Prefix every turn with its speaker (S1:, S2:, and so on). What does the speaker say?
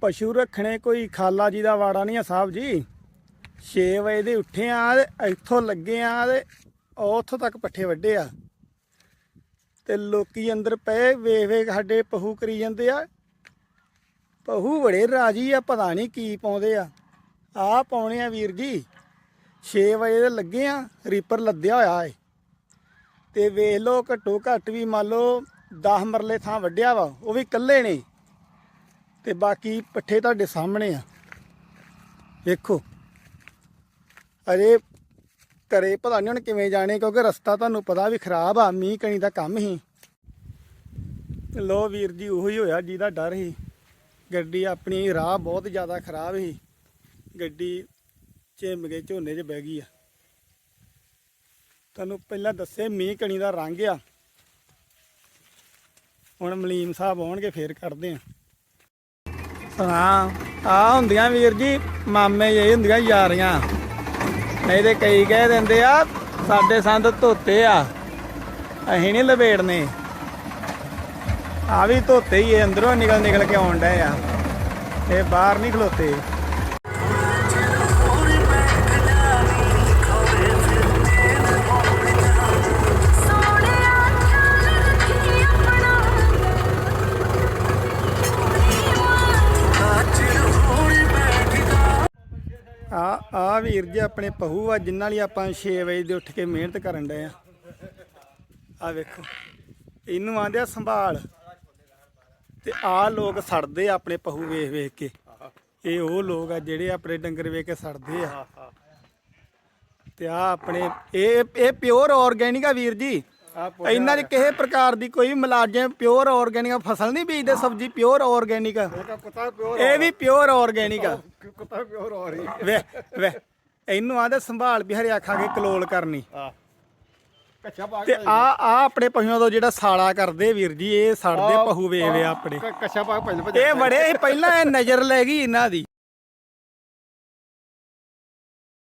S1: ਪਸ਼ੂ ਰੱਖਣੇ ਕੋਈ ਖਾਲਾ ਜੀ ਦਾ ਵਾੜਾ ਨਹੀਂ ਆ ਸਾਹਿਬ ਜੀ। 6 ਵਜੇ ਦੇ ਉੱਠੇ ਆ ਤੇ ਇੱਥੋਂ ਲੱਗੇ ਆ ਤੇ ਉੱਥੋਂ ਤੱਕ ਪੱਠੇ ਵੱਡੇ ਆ। ਤੇ ਲੋਕੀ ਅੰਦਰ ਪਏ, ਵੇਖ ਵੇਖ ਸਾਡੇ ਪਹੂ ਕਰੀ ਜਾਂਦੇ ਆ। ਪਹੂ ਬੜੇ ਰਾਜੀ ਆ, ਪਤਾ ਨਹੀਂ ਕੀ ਪਾਉਂਦੇ ਆ। ਆ ਪਾਉਣੇ ਆ ਵੀਰ ਜੀ। 6 ਵਜੇ ਦੇ ਲੱਗੇ ਆ, ਰੀਪਰ ਲੱਦਿਆ ਹੋਇਆ ਏ। ਤੇ ਵੇਖ ਲਓ ਘੱਟੋ ਘੱਟ ਵੀ ਮੰਨ ਲਓ 10 ਮਰਲੇ ਥਾਂ ਵੱਢਿਆ ਵਾ, ਉਹ ਵੀ ਇਕੱਲੇ ਨੇ। ਤੇ ਬਾਕੀ ਪੱਠੇ ਤੁਹਾਡੇ ਸਾਹਮਣੇ ਆ। ਵੇਖੋ। ਅਰੇ ਘਰੇ ਪਤਾ ਨਹੀਂ ਹੁਣ ਕਿਵੇਂ ਜਾਣੇ, ਕਿਉਂਕਿ ਰਸਤਾ ਤੁਹਾਨੂੰ ਪਤਾ ਵੀ ਖਰਾਬ ਆ, ਮੀਂਹ ਕਣੀ ਦਾ ਕੰਮ ਹੀ। ਲੋ ਵੀਰ ਜੀ, ਉਹੀ ਹੋਇਆ ਜਿਹਦਾ ਡਰ ਸੀ। ਗੱਡੀ ਆਪਣੀ ਰਾਹ ਬਹੁਤ ਜ਼ਿਆਦਾ ਖਰਾਬ ਸੀ। ਗੱਡੀ ਝਿੰਮ ਕੇ ਝੋਨੇ 'ਚ ਬਹਿ ਗਈ ਆ। ਤੁਹਾਨੂੰ ਪਹਿਲਾਂ ਦੱਸੇ ਮੀਂਹ ਕਣੀ ਦਾ ਰੰਗ ਆ। ਹੁਣ ਮਲੀਮ ਸਾਹਿਬ ਆਉਣਗੇ, ਫੇਰ ਕਰਦੇ ਆ। ਹਾਂ ਆ ਹੁੰਦੀਆਂ ਵੀਰ ਜੀ, ਮਾਮੇ ਇਹ ਹੁੰਦੀਆਂ ਯਾਰੀਆਂ। ਨਹੀਂ ਤੇ ਕਈ ਕਹਿ ਦਿੰਦੇ ਆ, ਸਾਡੇ ਸੰਦ ਧੋਤੇ ਆ। ਅਸੀਂ ਨਹੀਂ ਲਪੇੜਨੇ ਆ ਵੀ ਧੋਤੇ ਹੀ ਇਹ, ਅੰਦਰੋਂ ਨਿਕਲ ਨਿਕਲ ਕੇ ਆਉਣ ਡਏ ਆ। ਇਹ ਬਾਹਰ ਨਹੀਂ ਖਲੋਤੇ। ਆ ਆ ਵੀਰ ਜੀ ਆਪਣੇ ਪਹੂ ਆ, ਜਿਨ੍ਹਾਂ ਲਈ ਆਪਾਂ 6 ਵਜੇ ਦੇ ਉੱਠ ਕੇ ਮਿਹਨਤ ਕਰਨ ਡਏ ਆ। ਆ ਵੇਖੋ, ਇਹਨੂੰ ਆਂਦੇ ਆ ਸੰਭਾਲ। ਤੇ ਆ ਲੋਕ ਸੜਦੇ ਆ ਆਪਣੇ ਪਹੂ ਵੇਖ ਵੇਖ ਕੇ। ਇਹ ਉਹ ਲੋਕ ਆ ਜਿਹੜੇ ਆਪਣੇ ਡੰਗਰ ਵੇਖ ਕੇ ਸੜਦੇ ਆ। ਤੇ ਆ ਆਪਣੇ, ਇਹ ਇਹ ਪਿਓਰ ਆਰਗੈਨਿਕ ਆ ਵੀਰ ਜੀ। ਇਹਨਾਂ ਦੀ ਕਿਸੇ ਪ੍ਰਕਾਰ ਦੀ ਕੋਈ ਮੁਲਾਜ਼ਮ ਪਿਓਰ ਆਰਗੈਨਿਕ ਫਸਲ ਨਹੀਂ ਬੀਜਦੇ ਸਬਜ਼ੀ ਪਿਓਰ ਆਰਗੈਨਿਕ ਇਹ ਵੀ ਪਿਓਰ ਆਰਗੈਨਿਕ ਆ।
S2: ਕੁੱਤਾ ਪਿਓਰ ਹੋ ਰਹੀ
S1: ਵੇ ਵੇ ਇਹਨੂੰ ਆਂਦੇ ਸੰਭਾਲ ਵੀ ਹਰੇ ਆਖਾਂਗੇ ਕਲੋਲ ਕਰਨੀ।
S2: ਆ ਕੱਚਾ ਪਾ
S1: ਤੇ ਆ ਆ ਆਪਣੇ ਪਸ਼ੂਆਂ ਤੋਂ ਜਿਹੜਾ ਸਾਲਾ ਕਰਦੇ ਵੀਰ ਜੀ ਇਹ ਸੜਦੇ ਪਹੂ ਵੇਵੇ ਆਪਣੇ।
S2: ਕੱਚਾ ਪਾ ਪਹਿਲੇ
S1: ਇਹ ਬੜੇ ਪਹਿਲਾਂ ਇਹ ਨਜ਼ਰ ਲੈ ਗਈ ਇਹਨਾਂ ਦੀ।